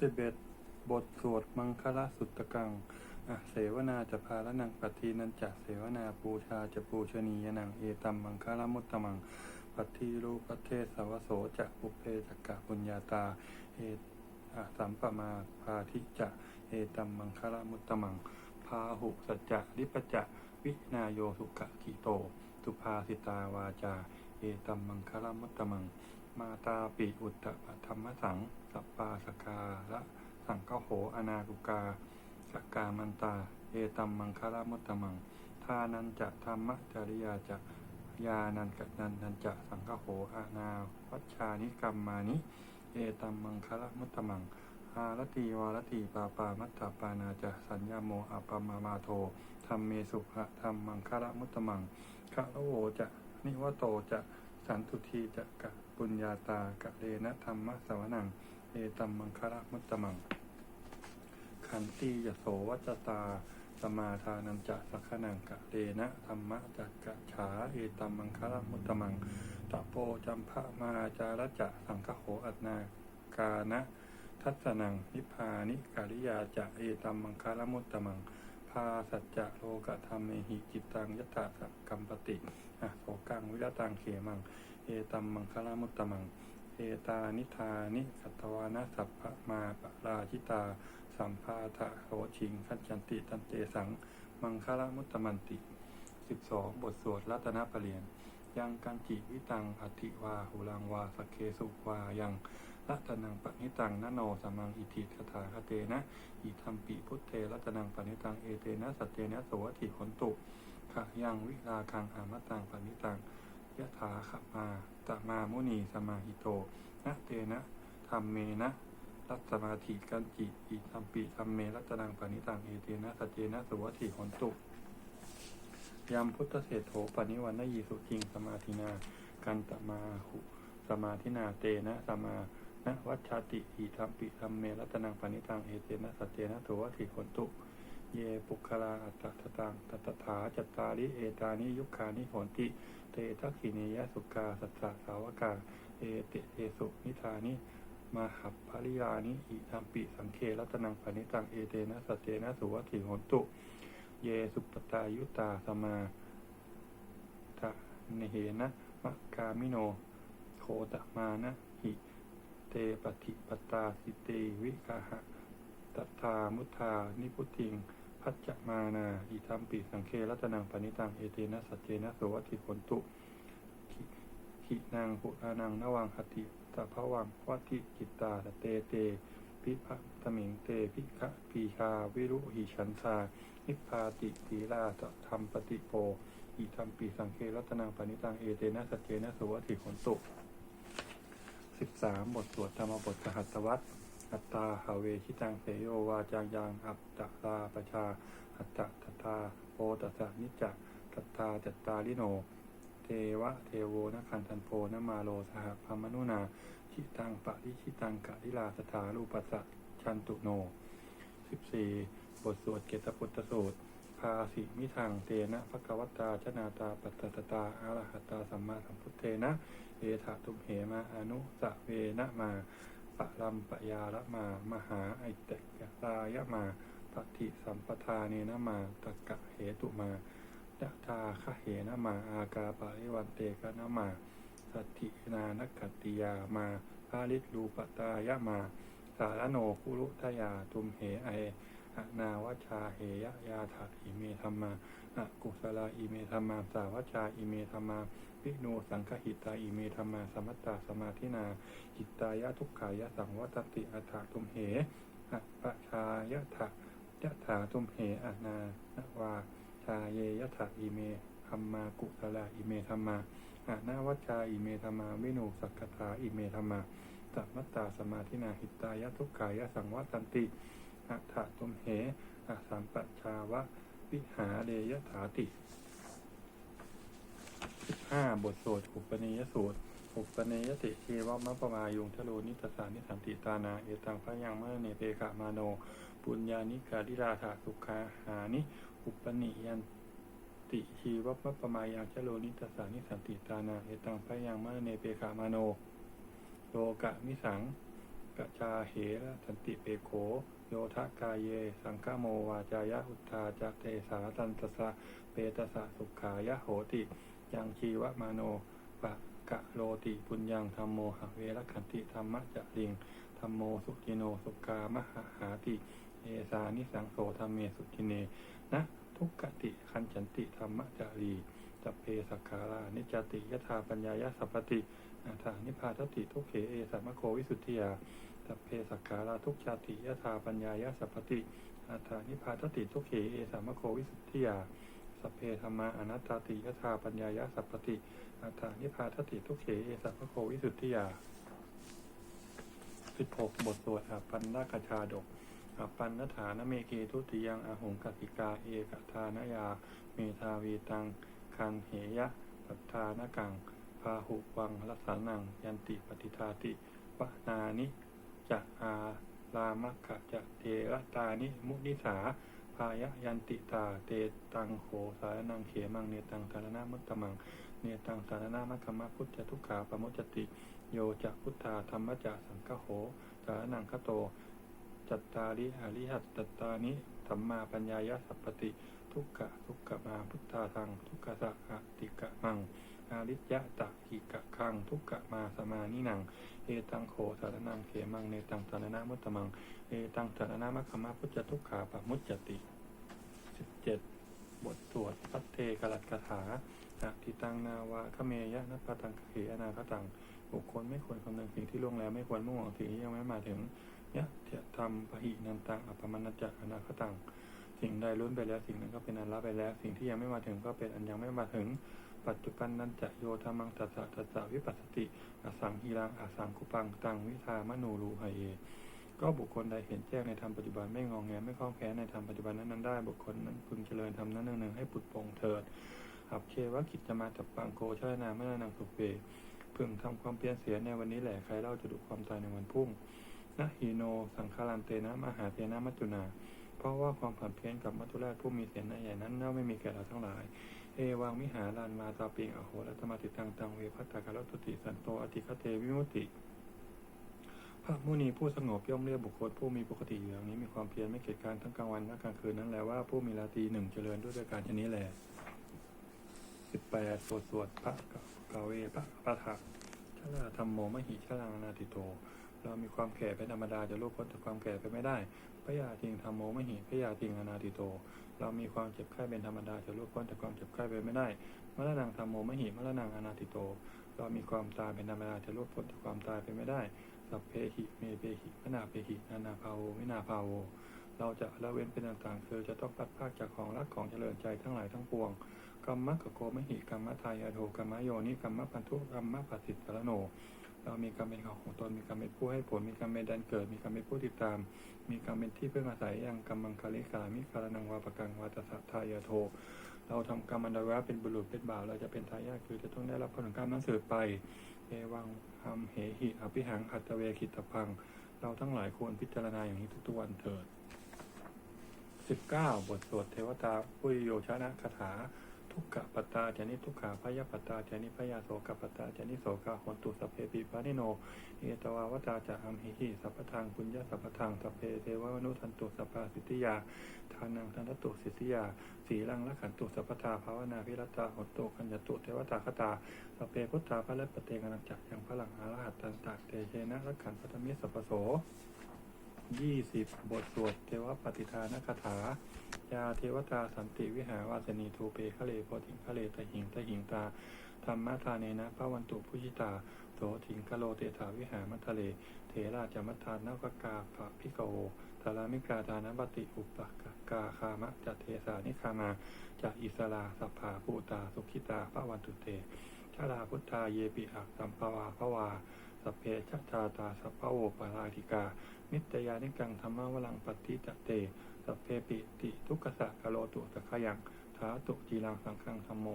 สิบเอ็ดบทสวดมังคละสุตตกังเสวนาจะพาละนังปฏินันจะเสวนาปูชาจะปูชนียนังเอตัมมังคละมุตตมังปัทีรูปเทศสาวโสจะปุเพจักกะปุญญาตาเอสัมปมาพาทิจะเอตัมมังคละมุตตมังพาหุสัจจะริปจะวินาโยสุกะกิโตสุภาสิตาวาจา เอตัมมังคละมุตตมัง มาตาปิอุตตปธรรมสัง สัปปาสกาละสังฆโหอนาคุกาสกกามันตา เอตัมมังคละมุตตมังทานันจะธรรมจริยาจะยานันกนันนันจะสังฆโหอานาวัชานิกรรมานิ เอตัมมังคละมุตตมังหารตีวารตีปาปามัตตาปานาจะสัญญาโมอัปมามาโทธรรมเมสุขะธรรมมังคละมุตตมังคะโวจะนิวโตจะสันตุทีจะกะปุญญาตากะเลนะธรรมะสวนัง เอตัมมังคละมุตตมัง ขันติยโสวัจตา สมาทานันจะสักขนังกะเดนะธรรมะจักกะฉาเอตัมมังคละมุตตมังตะโปจัมภะมาจารจะสังฆโหอัตนากานะทัศนังนิพานิกาลิยาจะเอตัมมังคละมุตตมัง พาสัจจะโลกธรรมเมหิจิตตังยตถะกัมปติอะโสกังวิรตังเขมัง เอตัมมังคละมุตตมัง ตานิธานิสัตวานะสัพพมาปราชิตา สัมภาทะโหชิงขัจจันติตันเตสัง มังคละมุตตมันติ 12 บทสวดรัตนปเรียน ยังกันจิวิตังอธิวาหุลังวาสเคสุวายังรัตนังปณิตังนโนสมังอิทิคถาคเตนะ อิธรรมปิพุทเทรัตนังปณิตังเอเตนะสัจเจนะโสวติขนตุขะยังวิลาคังอามตังปณิตังยะถาขมา ตมามุนีสมาหิโตนะเตนะธรรมเมนะรัตสมาธิกันจิอิธรรมปิธรรมเมรัตนังปณิตังเอเตนะสัจเจนะโสวติขนตุยามพุทธเศรษโถปณิวันนยีสุจิงสมาธินากันตมาหุสมาธินาเตนะสมานะวัชชาติอิธรรมปิธรรมเมรัตนังปณิตังเอเตนะสัจเจนะโสวติขนตุ เยปุคลาอัตตตังตตถาจัตตาริเอตานิยุคานิโหนติ เตทักขิเนยสุกาสัจจะสาวกา เอเตเอสุนิธานิมาหับภริยานิอิธรรมปิสังเครัตนังปณิตังเอเตนะสัจเจนะโสวติขนตุ เยสุปตายุตาสมาทะเนเหนะมะกามิโน โคตมานะหิเตปฏิปตาสิเตวิกาหะตัทามุทานิพุติง พัจจมานาอิธรรมปิสังเครัตนังปณิตัง เอเตนะสัจเจนะโสวัติผลตุขินางปุรานังนวังหติตะภวังวัติจิตตาเตเต พิภะตมิงเตพิขะปีชาวิรุหิชันชานิพพาติตีลาตธรรมปฏิโปอิธรรมปีสังเครัตนังปณิตัง เอเตนะสัจเจนะสวัติขนตุสิบสามบทสวดธรรมบทสหัสวัต อัตตาหาเวชิตังเสโยวาจางยังอัตตาประชา อัตตะตตาโอตัสนิจจะตัตตาจัตตาลิโน เทวะเทโวนะคันทันโพนะมาโลสหพามนุนาชิตังปะริชิตังกะลิลาสถารูปัสสะชันตุโน14บทสวดเกตพุทธสูตรภาสิมิทังเตนะภควตาชนาตาปัตตตตาอารหัตตาสัมมาสัมพุทเทนะเอถาตุมเหมาอนุสะเวนะมา ปะลัมปะยาละมา มหาไอเตกตายะมาปฏิสัมปทาเนนะมาตะกะเหตุมาดะทาคะเหนะมา อากาปะริวันเตกะนะมา สัตินานกัตติยามาภาลิตรูปตายะมา สารโนคุรุทยาตุมเหไออนาวชาเหยยาถาอิเมธรรมาอะกุสลาอิเมธรรมา สาวชาอิเมธรรมา วิโนสังคหิตาอิเมธรรมาสมัตตาสมาธินา หิตายะทุกขายะสังวัตติอัฏฐาตุมเหอะปะชายะถะยะถาตุมเหอะนานวาชาเยยะถาอิเมธรรมากุสลาอิเมธรรมาอานาวัชชาอิเมธรรมาวิโนสักคถาอิเมธรรมาสัมมัตตาสมาธินาหิตายะทุกขายะสังวัตันติอัฏฐะตุมเหอะสัมปัชชาวะวิหาเดยถาติ ห้าบทสวดอุปนิยสูตรอุปนิยติเชวะมะปมายุงทะโลนิตสานิสันติตานา เอตังพยังเมเนเปกะมาโน ปุญญานิกาดิราธาสุขาหานิอุปนิยันติชีวปปมายังชโลนิตสานิสันติตานา เอตังพยังมะเนเปกามาโนโลกะมิสังกชาเหระสันติเปโข โยทะกายเย สังฆโมวาจายะอุทธาจักเตสาตันตสะเปตสะสุขายะโหติ ยังชีวมาโนปะกะโลติปุญญังธรรมโมหะเวรคันติธรรมะจะลิงธรรมโมสุจิโนสุกามหาหาติเอสานิสังโสธรรมเมสุจิเนนะทุกขติคันฉันติธรรมะจารีจัพเพสักขารานิจติยถาปัญญายสัพพติอาถานิพาทติทุกเขเอสัมมโควิสุทธิยาจัพเพสักขาราทุกชาติยถาปัญญายสัพพติอาถานิพาทติทุกเขเอสัมโควิสุทธิยา สัพเพธรรมาอนัตตาติยถาปัญญายสัพพติอาถานิพาทติทุกเขเอสัมมโควิสุทธิยาสิบหกบทสวดอปันนากชาดกอปันนฐานเมเกทุติยังอหงกติกาเอกทานยา เมทาวีตัง คันเหยะปัฏฐานกัง พาหุวังรัสานัง ยันติปฏิทาติวนานิจะอาลามะขะจะเทระตานิมุนิสา พายะยันติตาเตตังโขสารนังเขมังเนตังสารนามุตตมังเนตังสารนามัคคมะพุทธทุกขาปมุจติ โยจะพุทธาธรรมจะสังฆโหสารนังคโต จัตตาริอริหัตตตานิสัมมาปัญญายสัพพติ ทุกขะทุกขมาพุทธาทังทุกขสะอะติกะมังอาริยะตะหิกะคังทุกขะมาสมานิหนังเอตังโขสารนังเขมังเนตังสารนามุตตมังเอตังสารนามัคคมะพุทธทุกขาปมุจติ เจ็ดบทสวดพัทเทกลัตคาถาอะทิตังนาวาคเมยะนัปปะตังเขอนาคตังบุคคลไม่ควรคำนึงสิ่งที่ล่วงแล้วไม่ควรมุ่งหวังสิ่งที่ยังไม่มาถึงยะเถธรรมปะหินันตังอัปมัญญจักอนาคตังสิ่งใดล้วนไปแล้วสิ่งนั้นก็เป็นอันละไปแล้ว สิ่งที่ยังไม่มาถึงก็เป็นอันยังไม่มาถึง ปัจจุบันนันจะโยธรรมังตัสสะตัสสะวิปัสสติอสังฮีรังอสังกุปังตังวิธามโนรูหเย ก็บุคคลใดเห็นแจ้งในธรรมปัจจุบันไม่งองแงไม่คล้องแคลนในธรรมปัจจุบันนั้นๆได้บุคคลนั้นพึงเจริญธรรมนั้นหนึ่งให้ปุดโปร่งเถิดอับเควกิจจะมาจับปังโกชยนาเมื่อนางสุเปพึงทำความเพียรเสียในวันนี้แหละใครเล่าจะดุความตายในวันพรุ่งนะฮีโน สังคารันเตนะมหาเทนะมัจจุนา เพราะว่าความผันเพี้ยนกับมัจจุราชผู้มีเสียนใหญ่นั้นน่าไม่มีแก่เราทั้งหลาย เอวังมิหาลานมาตาปิงอโหรัตมาติตังตังเวพัตตากาลตุติสันโตอติคเตวิมุติ พระมุนีผู้สงบย่อมเรียกบุคคลผู้มีปกติอยู่อย่างนี้มีความเพียรไม่เกิดการทั้งกลางวันและกลางคืนนั้นแหละว่าผู้มีราตรีหนึ่งเจริญด้วยด้วยการชนี้แหละสิบแปดสวดสวดพระกาเวพระปะทะชลาธรรมโมมหิชลังนาติโต เรามีความแก่เป็นธรรมดาจะรู้พ้นจากความแก่ไปไม่ได้พระยาทิงธรรมโมมหิพระยาทิงอนาติโต เรามีความเจ็บไข้เป็นธรรมดาจะรู้พ้นจากความเจ็บไข้ไปไม่ได้มรณงธรรมโมมหิมรณงอนาติโต เรามีความตายเป็นธรรมดาจะรู้พ้นจากความตายไปไม่ได้ สัพเพหิเมเปหิมนาเปหินานาภาโววินาภาโว เราจะละเว้นเป็นต่างๆคือจะต้องพัดพากจากของรักของเจริญใจทั้งหลายทั้งปวงกรรมะกโกมหิกรรมะทายาโทกรรมะโยนิกรรมะพันธุกรรมะปัสสิตสารโน เรามีกรรมเป็นของของตนมีกรรมเป็นผู้ให้ผลมีกรรมเป็นดันเกิด มีกรรมเป็นผู้ติดตาม มีกรรมเป็นที่เพึ่งอาศัยยังกรรมังคาลิกามิคารนังวาปกังวาตสัทายาโท เราทำกรรมอันใดไว้เป็นบุรุษเป็นบ่าวเราจะเป็นทายาทคือจะต้องได้รับผลของกรรมนั้นสืบไป เอวังหัมเหหิอภิหังอัตเวคิตพัง เราทั้งหลายควรพิจารณาอย่างนี้ทุกวันเถิดสิบเก้าบทสวดเทวตาปุยโยชนะคาถา ทุกขปัตตาจนิทุกขาพยาปัตตาจนิพยาโสกปัตตาจนิโสกาหนตุสเพปิปานิโน เอตวาวตาจะอัมหิหิสัพพทางปุญญาสัพพทางสัพเพเทวมนุทันตุสัพพสิทธิยาทานังทันตตุสิทธิยาสีลังละขันตุสัพพทาภาวนาพิรตตาหนตุคัญญตุเทวตาคตาสัพเพพุทธาพระเลปเตงอนันจักยังพระหลังอารหัตตันตักเตเชนะละขันพัทมิสัพโส ยี่สิบบทสวดเทวปฏิทานคาถา ยาเทวตาสันติวิหาวาสนีทูเปคะเลโพธิงคะเลตะหิงตะหิงตาธรรมะทาเนนะพระวันตุพุชิตาโสถิงกะโลเตถาวิหามัทะเลเถราจมัทานนวกกาภะพิกโวทารามิกาทานบัติอุปกกาคามะจัตเทสานิคามาจะอิสลาสัพพาภูตา สุขิตาพระวันตุเตชาลาพุทธาเยปิอักสัมภวาภวา สเพชัตตาตาสัพพโอปาราธิกา นิตยานิกังธรรมวลังปฏิจเตสัพเพปิติทุกขสะกะโลตุตะขยังทาตุจีรังสังฆังธรรมโม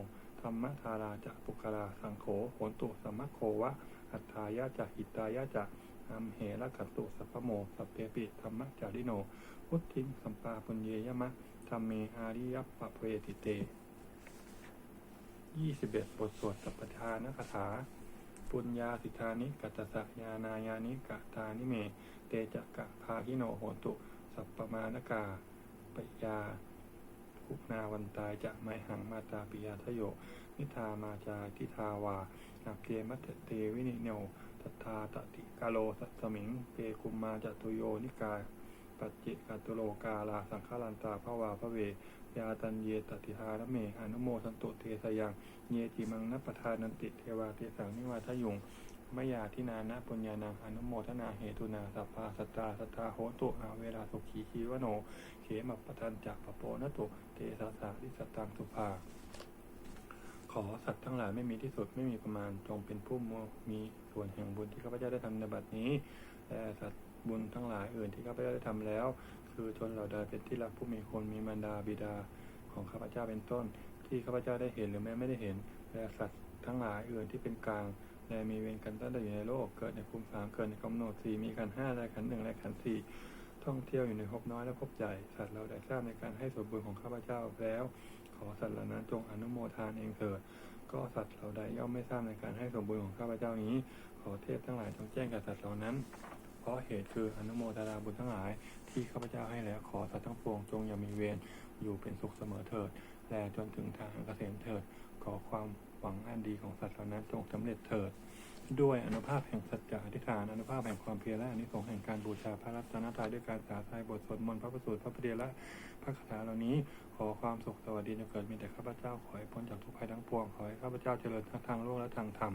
ธรรมทาราจะปุกลาสังโฆโหนตุสัมมะโควะอัฏฐายาจะหิตายาจะอัมเหระขันตุสัพพโมสัพเพปิธรรมจาริโน พุทธิสัมปาปุญเยยมะธรรมเมอาริยปปะเพติเตยี่สิบเอ็ดบทสวดสัพพทานคาถา ปุญญาสิทธานิกัตสะยานายานิกะทานิเม เตจักกะพาหิโนโหนตุ สัปปมานกาปยาทุนาวันตายจะไมหังมาตาปิยาทโย นิทามาจาทิทาวานาเกมัตเตวินิโนตัทาตติกาโลสัสมิง เปกุมมาจตุโยนิกา ปัจจิกตุโลกาลาสังฆลันตาภวาพระเว ยาตันเยตติหารเมอนุโมทันตุเทสยังเยจิมังนัปทานันติเทวาเทสังนิวาทยุงมยาทินานะปุญญานังอนุโมทนาเหตุนาสัพพาสตาสตาโหตุอาเวลาสุขีชีวโนเขมปทันจักปโปนตุเตสาสาริสตังสุภา ขอสัตว์ทั้งหลายไม่มีที่สุดไม่มีประมาณจงเป็นผู้มีส่วนแห่งบุญที่ข้าพเจ้าได้ทำในบัดนี้และสัตว์บุญทั้งหลายอื่นที่ข้าพเจ้าได้ทำแล้ว คือชนเหล่าใดเป็นที่รักผู้มีคนมีมารดาบิดาของข้าพเจ้าเป็นต้น ที่ข้าพเจ้าได้เห็นหรือแม้ไม่ได้เห็นและสัตว์ทั้งหลายอื่นที่เป็นกลางและมีเวรกันตั้งแต่อยู่ในโลกเกิดในภูมิสามเกิดในกำเนิดสี่มีขันห้าและขันหนึ่งและขันสี่ท่องเที่ยวอยู่ในภพน้อยและภพใหญ่สัตว์เราได้ทราบในการให้ส่วนบุญของข้าพเจ้าแล้ว ขอสัตว์เหล่านั้นจงอนุโมทานเองเถิดก็สัตว์เหล่าใดย่อมไม่ทราบในการให้ส่วนบุญของข้าพเจ้านี้ ขอเทพทั้งหลายจงแจ้งแก่สัตว์เหล่านั้น เพราะเหตุคืออนุโมทนาบุญทั้งหลาย ที่ข้าพเจ้าให้แล้วขอสัตว์ทั้งปวงจงอย่ามีเวรอยู่เป็นสุขเสมอเถิดและจนถึงทางเกษมเถิด ขอความหวังอันดีของสัตว์เหล่านั้นจงสำเร็จเถิด ด้วยอนุภาพแห่งสัจจะอธิษฐานอนุภาพแห่งความเพียรและอนิสงส์แห่งการบูชาพระรัตนตรัยด้วยการสาธยายบทสวดมนต์พระประสูตรพระประเดียละพระคาถาเหล่านี้ขอความสุขสวัสดีจงเกิดมีแต่ข้าพเจ้าขอให้พ้นจากทุกภัยทั้งปวงขอให้ข้าพเจ้าเจริญทั้งทางโลกและทางธรรม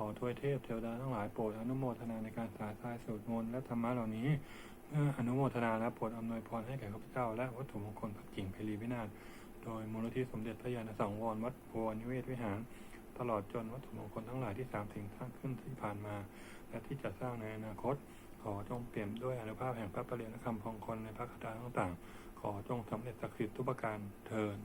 ขอทวยเทพเทวดาทั้งหลายโปรดอนุโมทนาในการสาธายสวดมนต์และธรรมะเหล่านี้เมื่ออนุโมทนาและโปรดอำนวยพรให้แก่ข้าพเจ้าและวัตถุมงคลพระกิ่งไพรีวินาศโดยมูลนิธิสมเด็จพระยาณสังวรวัดโพนิเวศวิหาร ตลอดจนวัตถุมงคลทั้งหลายที่สามสิ่งสร้างขึ้นที่ผ่านมา และที่จะสร้างในอนาคต ขอจงเปลี่ยมด้วยอนุภาพแห่งพระประเรียนคำพองคนในพระคาถาต่างๆ ขอจงสำเร็จศักดิ์สิทธิ์ทุกประการเทิน